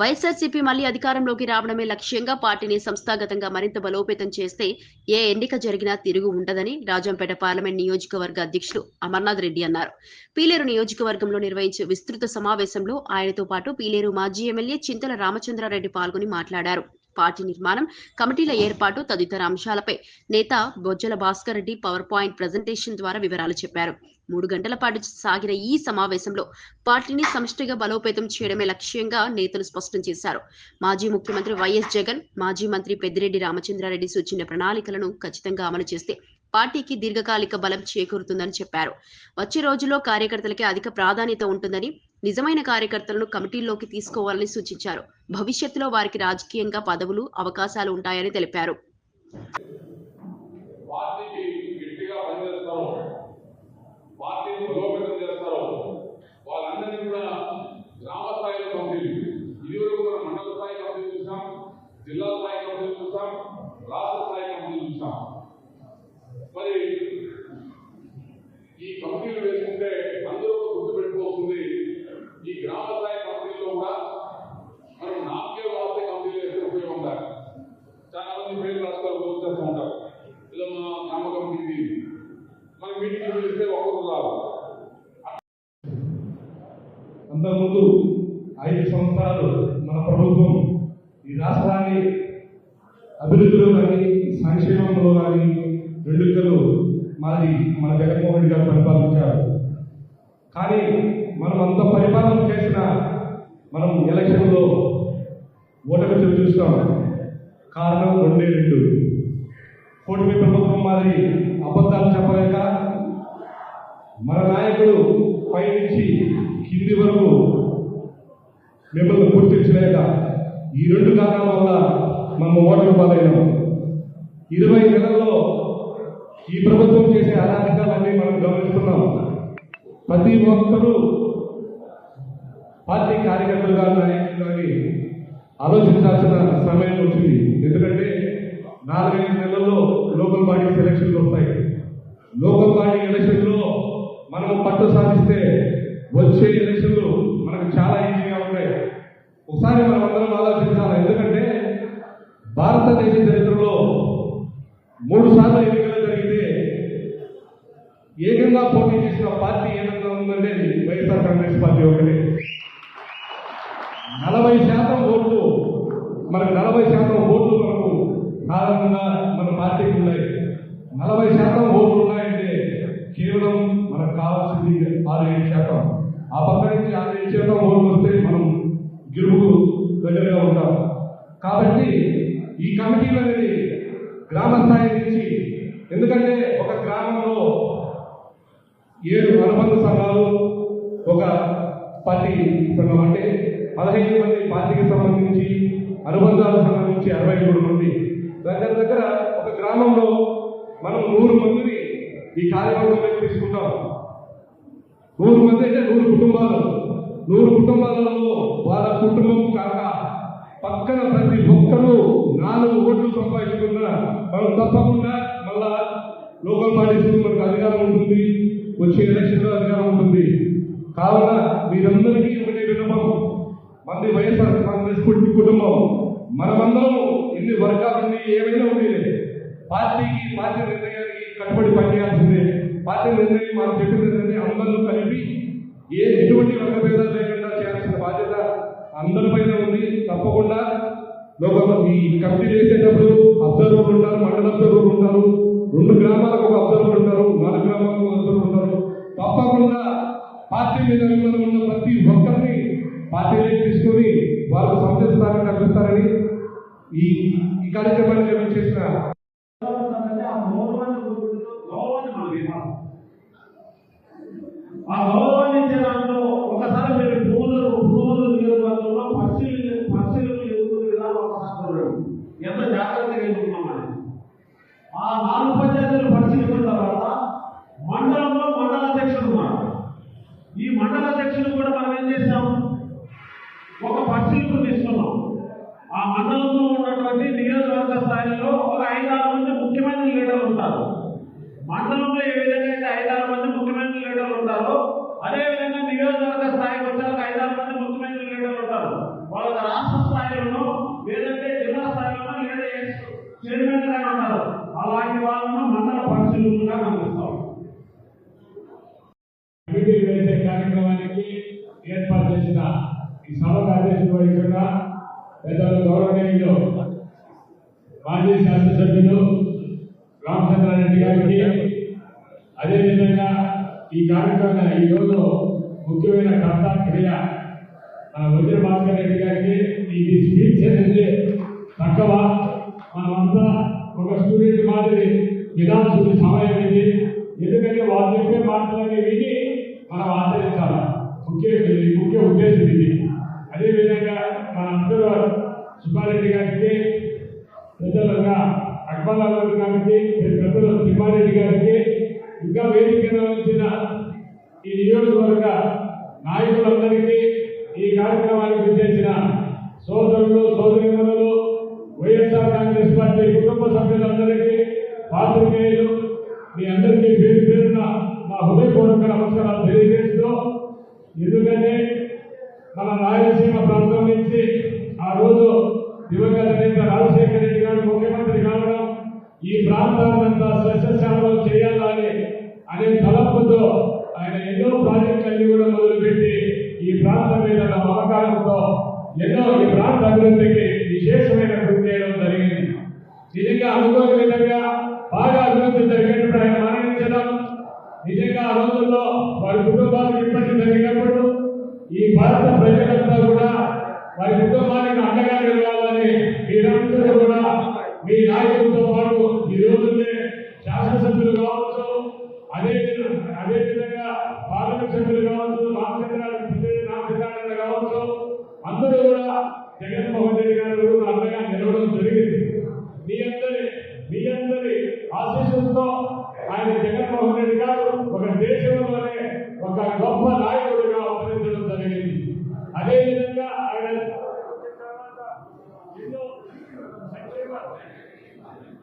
వైఎస్ఆర్సీపీ మళ్ళీ అధికారంలోకి రావడమే లక్ష్యంగా పార్టీని సంస్థాగతంగా మరింత బలోపేతం చేస్తే ఏ ఎన్నిక జరిగినా తిరుగు ఉండదని రాజంపేట పార్లమెంట్ నియోజకవర్గ అధ్యక్షులు అమర్నాథ్ రెడ్డి అన్నారు. పీలేరు నియోజకవర్గంలో నిర్వహించే విస్తృత సమావేశంలో ఆయనతో పాటు పీలేరు మాజీ ఎమ్మెల్యే చింతల రామచంద్రారెడ్డి పాల్గొని మాట్లాడారు. పార్టీ నిర్మాణం కమిటీల ఏర్పాటు తదితర అంశాలపై నేత Bojjala Bhaskar Reddy PowerPoint presentation ద్వారా వివరాలు చెప్పారు. మూడు గంటల పాటు సాగిన ఈ సమావేశంలో పార్టీని సమష్టిగా బలోపేతం చేయడమే లక్ష్యంగా నేతలు స్పష్టం చేశారు. మాజీ ముఖ్యమంత్రి వైఎస్ జగన్ మాజీ మంత్రి పెద్దిరెడ్డి రామచంద్రారెడ్డి సూచించిన ప్రణాళికలను ఖచ్చితంగా అమలు చేస్తే పార్టీకి దీర్ఘకాలిక బలం చేకూరుతుందని చెప్పారు. వచ్చే రోజుల్లో కార్యకర్తలకి అధిక ప్రాధాన్యత ఉంటుందని నిజమైన కార్యకర్తలను కమిటీల్లోకి తీసుకోవాలని సూచించారు. భవిష్యత్తులో వారికి రాజకీయంగా పదవులు అవకాశాలు ఉంటాయని తెలిపారు పార్టీకి గట్టిగా పనిచేస్తారు పార్టీని బలోపేతం చేస్తారు వాళ్ళందరినీ కూడా గ్రామ స్థాయిలో కమిటీలు ఇదివరకు మనం మండల స్థాయి కమిటీలు చూసాం జిల్లా స్థాయి కమిటీలు చూసాం రాష్ట్ర స్థాయి కమిటీలు చూసాం. మరి ఈ కంపెనీలు వేసుకుంటే అందరూ ఒక గుర్తు పెట్టుకోవాల్సింది ఈ గ్రామ స్థాయి కంపెనీలో కూడా మనం నామకే వాస్తే కమిటీలు వేస్తే ఉపయోగం ఉండాలి చాలా మంది పేర్లు రాస్తారు గుర్తు ఉంటారు. ఇలా మా గ్రామ కమిటీ మన మీటింగ్ పిలిస్తే ఒక్కరు రాదు అంతకుముందు ఐదు సంవత్సరాలు మన ప్రభుత్వం ఈ రాష్ట్రాన్ని అభివృద్ధిలో కానీ సంక్షేమంలో కానీ రెండుకలు మాది మన జగన్మోహన్ రెడ్డి గారు పరిపాలించారు. కానీ మనం అంత పరిపాలన చేసిన మనం ఎలక్షన్లో ఓటమి చవి చూస్తాం. కారణం రెండే రెండు. కూటమి ప్రభుత్వం మాదిరి అబద్ధాలు చెప్పలేక మన నాయకుడు పై నుంచి కింది వరకు మిమ్మల్ని గుర్తించలేక ఈ రెండు కారణాల వల్ల మనం ఓటమి పాలైనాము ఇరవై నెలల్లో ఈ ప్రభుత్వం చేసే అరాచకాలన్నీ మనం గమనిస్తున్నాం. ప్రతి ఒక్కరూ పార్టీ కార్యకర్తలు కానీ నాయకులు కానీ ఆలోచించాల్సిన సమయం వచ్చింది. ఎందుకంటే నాలుగైదు నెలల్లో లోకల్ బాడీ సెలక్షన్లు వస్తాయి. లోకల్ బాడీ ఎలక్షన్లో మనం పట్టు సాధిస్తే భారతదేశ చరిత్రలో మూడు సార్లు ఎన్నికలు జరిగితే ఏకంగా పోటీ చేసిన పార్టీ ఏకంగా ఉందంటే వైఎస్ఆర్ కాంగ్రెస్ పార్టీ ఒకటే. నలభై శాతం ఓట్లు మనకు నలభై శాతం ఓట్లు మనకు సాధారణంగా మన పార్టీకి ఉన్నాయి. నలభై శాతం ఓట్లు ఉన్నాయంటే కేవలం మనకు కావాల్సింది ఆరు ఏడు శాతం. ఆ పక్క నుంచి ఆరు ఏడు శాతం ఓట్లు వస్తే మనం గెలుపు దగ్గరగా ఉంటాం. కాబట్టి ఈ కమిటీలు అనేది గ్రామ స్థాయి నుంచి ఎందుకంటే ఒక గ్రామంలో ఏడు అనుబంధ సంఘాలు ఒక పార్టీ సంఘం అంటే పదహైదు మంది పార్టీకి సంబంధించి అనుబంధాలకు సంబంధించి అరవై మూడు మంది. దగ్గర దగ్గర ఒక గ్రామంలో మనం నూరు మందిని ఈ కార్యక్రమంలోకి తీసుకుంటాం. నూరు మంది అంటే నూరు కుటుంబాలు. నూరు కుటుంబాలలో వాళ్ళ కుటుంబం కాక పక్కన ప్రతి ఒక్కరూ నాలుగు ఓట్లు సంపాదించుకున్నా మనం తప్పకుండా మళ్ళా లోకల్ పార్టీస్ మనకు అధికారం ఉంటుంది వచ్చే ఎలక్షన్లో అధికారం ఉంటుంది. కావున మీరందరికీ ఒకటే విన్నపం. మంది వైఎస్ఆర్ కాంగ్రెస్ కుటుంబం. మనమందరం ఎన్ని వర్గాలుండి ఏమైనా ఉండేది పార్టీకి పార్టీ నిర్ణయానికి కట్టుబడి పనిచేయాల్సిందే. పార్టీ నిర్ణయం మనం చెప్పిన నిర్ణయం అందరూ కలిపి ఏ ఎటువంటి వర్గ అందరిపైన ఉంది. తప్పకుండా లోకల్ ఈ కమిటీ చేసేటప్పుడు అబ్జర్వర్లు ఉంటారు మండల అబ్జర్వర్లు ఉంటారు. రెండు గ్రామాలకు ఒక అబ్జర్వర్ ఉంటారు నాలుగు గ్రామాలకు అబ్జర్వర్ ఉంటారు. తప్పకుండా పార్టీ మీద అభిమానం ఉన్న ప్రతి ఒక్కరిని పార్టీలోకి తీసుకొని వాళ్ళకు సముచిత కల్పిస్తారని ఈ ఈ కార్యక్రమాన్ని మేము చేసిన ఆ గౌరవాన్ని ఇచ్చే దాంట్లో ఒకసారి మీరు భూములు భూములు పరిశీలి పరిశీలన ఎదుగుతున్న విధానం ఒకసారి చూడండి ఎంత జాగ్రత్తగా ఎదుగుతున్నామని. ఆ నాలుగు పంచాయతీలు పరిశీలించిన తర్వాత మండలంలో మండల అధ్యక్షుడు ఉన్నారు. ఈ మండల అధ్యక్షుడు కూడా మనం ఏం చేసాం ఒక పరిశీలన తీసుకున్నాం. ఆ మండలంలో ఉన్నటువంటి నియోజకవర్గ స్థాయిలో ఒక ఐదారు మంది ముఖ్యమైన లీడర్లు ఉంటారు. అలాంటి వాళ్ళను మండల పరిశీలనగా గమనిస్తాం కమిటీ వేసే కార్యక్రమానికి ఏర్పాటు చేసిన ఈ సభకు అధ్యక్షత పెద్దలు గౌరవనీయులు మాజీ శాసనసభ్యులు రామచంద్రారెడ్డి గారికి అదేవిధంగా ఈ కార్యక్రమం ఈరోజు ముఖ్యమైన కర్త క్రియ మన వజ్ర భాస్కర్ రెడ్డి గారికి ఇది స్పీచ్ అనేది తక్కువ. మనమంతా సూర్యుడి మాదిరి వినాల్సిన సమయం ఇది ఎందుకంటే వాళ్ళు చెప్పే మాటలని విని మనం ఆచరించాలి. ముఖ్య ముఖ్య ఉద్దేశం ఇది. అదేవిధంగా మన అందరూ సుబ్బారెడ్డి గారికి పెద్దలుగా అక్బర్ గారికి పెద్దలు తిమ్మారెడ్డి గారికి ఇంకా వేదిక వచ్చిన ఈ నియోజకవర్గ నాయకులందరికీ ఈ కార్యక్రమానికి చేసిన సోదరులు సోదరి రాజశేఖర రెడ్డి గారు ముఖ్యమంత్రి కావడం ఈ ప్రాంతాన్నంతా సస్యశాలం చేయాలని అనే తలపుతో ఆయన ఎన్నో ప్రాజెక్టులన్నీ కూడా మొదలుపెట్టి ఈ ప్రాంతం మీద మమకారంతో ఎన్నో ఈ ప్రాంత అభివృద్ధికి విశేషమైన కృషి చేయడం జరిగింది. నిజంగా అనుకోని విధంగా బాగా అభివృద్ధి జరిగినప్పుడు ఆయన మరణించడం నిజంగా ఆ రోజుల్లో వారి కుటుంబాలు ఇబ్బంది జరిగినప్పుడు ఈ భారత ప్రజలంతా కూడా వారి కుటుంబానికి అండగా నిలవాలని మీరందరూ కూడా మీ నాయకులతో పాటు ఈ రోజునే శాసనసభ్యులు కావచ్చు అదే అదే విధంగా పార్లమెంట్ సభ్యులు కావచ్చు రామచంద్ర రామచంద్రారాయణ కావచ్చు అందరూ కూడా జగన్మోహన్ రెడ్డి గారు అండగా నిలవడం జరిగింది. మీ అందరి మీ అందరి ఆశీస్సులతో ఆయన జగన్మోహన్ రెడ్డి గారు ఒక దేశంలోనే ఒక గొప్ప నాయకుడు すいません。